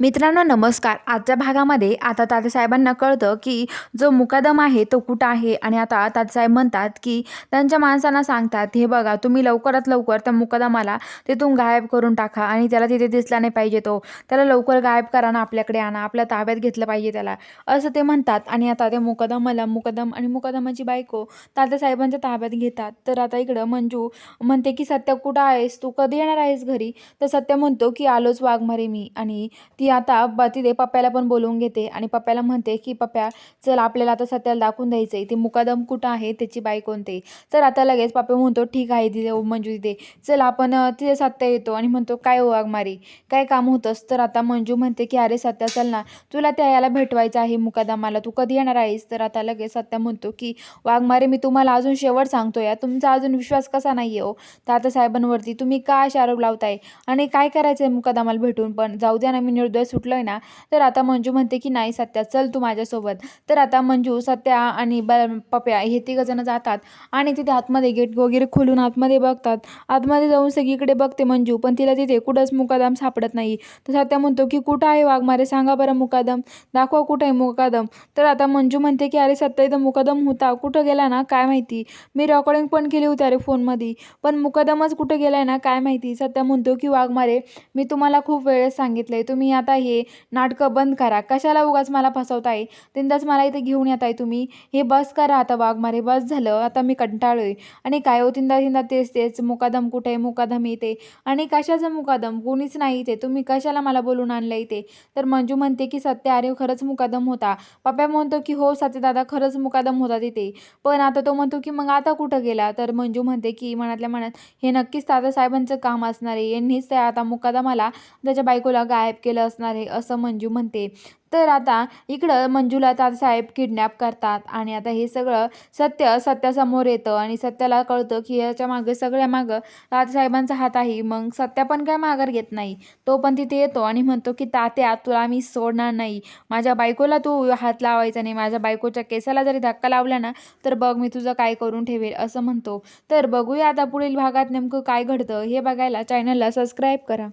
मित्रांनो नमस्कार. आजच्या भागामध्ये आता तात्यासाहेबांना कळतं की जो मुकादम आहे तो कुठं आहे आणि आता तातेसाहेब म्हणतात की त्यांच्या माणसांना सांगतात हे बघा तुम्ही लवकरात लवकर त्या मुकादमाला तिथून गायब करून टाका आणि त्याला तिथे दिसला नाही पाहिजे तो. त्याला लवकर गायब करा ना आपल्याकडे आणा आपल्या ताब्यात घेतलं पाहिजे त्याला. असं ते म्हणतात आणि आता त्या मुकदमाला मुकदम आणि मुकदमाची बायको तातेसाहेबांच्या ताब्यात घेतात. तर आता इकडं मंजू म्हणते की सत्य कुठं आहेस? तू कधी येणार आहेस घरी? तर सत्य म्हणतो की आलोच वाघमारे मी. आणि ती आता ब तिथे पप्प्याला पण बोलवून घेते आणि पप्प्याला म्हणते की पप्प्या चल आपल्याला आता सत्याला दाखवून द्यायचं आहे ते मुकादम कुठं आहे? त्याची बाई कोणते? तर आता लगेच पप्पा म्हणतो ठीक आहे तिथे ओ हो, मंजू तिथे चल आपण तिथे सत्या येतो. आणि म्हणतो काय हो वाघ वाघमारी काय काम होतंस? तर आता मंजू म्हणते की अरे सत्या चल ना. तुला त्या याला भेटवायचं आहे मुकादमाला. तू कधी येणार आहेस? तर आता लगेच सत्या म्हणतो की वाघमारे मी तुम्हाला अजून शेवट सांगतो या तुमचा अजून विश्वास कसा नाही आहे हो. आता साहेबांवरती तुम्ही का आरोप लावताय? आणि काय करायचं आहे मुकादमाला भेटून पण? जाऊ द्या ना मी निर्दोष सुटलं आहे ना तर आता मंजू म्हणते की नाही सत्या चल तू माझ्यासोबत. तर आता मंजू सत्या आणि ब पप्या हे तिघंजणं जातात आणि तिथे आतमध्ये गेट वगैरे खोलून आतमध्ये बघतात. आतमध्ये जाऊन सगळीकडे बघते मंजू पण तिला तिथे कुठंच मुकादम सापडत नाही. तर सत्या म्हणतो की कुठं आहे वाघमारे सांगा बरं मुकादम. दाखवा कुठं आहे मुकादम. तर आता मंजू म्हणते की अरे सत्या इथं मुकादम होता. कुठं गेला ना? काय माहिती? मी रेकॉर्डिंग पण केली होती अरे फोनमध्ये पण मुकादमच कुठं गेलाय ना? काय माहिती? सत्या म्हणतो की वाघमारे मी तुम्हाला खूप वेळेस सांगितलं आहे तुम्ही आता हे? नाटकं बंद करा. कशाला उगाच मला फसवताय? तीनदाच मला इथे घेऊन येत आहे तुम्ही. हे बस करा आता वाघमारे. बस झालं. आता मी कंटाळोय आणि काय हो? तीनदा तीनदा तेच तेच. मुकादम कुठे? आहे मुकादम इथे. आणि कशाचं मुकादम? कोणीच नाही इथे. तुम्ही कशाला मला बोलून आणलं इथे? तर मंजू म्हणते की सत्य अरे खरंच मुकादम होता. पप्पा म्हणतो की हो सत्य दादा खरंच मुकादम होता तिथे. पण आता तो म्हणतो की मग आता कुठं गेला? तर मंजू म्हणते की मनातल्या मनात हे नक्कीच दादासाहेबांचं काम असणार आहे. यांनीच त्या आता मुकादमाला त्याच्या बायकोला गायब केलं असणार आहे असं मंजू म्हणते. तर आता इकडं मंजूला तात्यासाहेब किडनॅप करतात आणि आता हे सगळं सत्य सत्यासमोर येतं आणि सत्याला कळतं की याच्या मागे सगळ्या मागं तात्यासाहेबांचा हात आहे. मग सत्या पण काय माघार घेत नाही. तो पण तिथे येतो आणि म्हणतो की तात्या तुला मी सोडणार नाही. माझ्या बायकोला तू हात लावायचा नाही. माझ्या बायकोच्या केसाला जरी धक्का लावला ना तर बघ मी तुझं काय करून ठेवेल असं म्हणतो. तर बघूया आता पुढील भागात नेमकं काय घडतं हे बघायला चॅनलला सबस्क्राईब करा.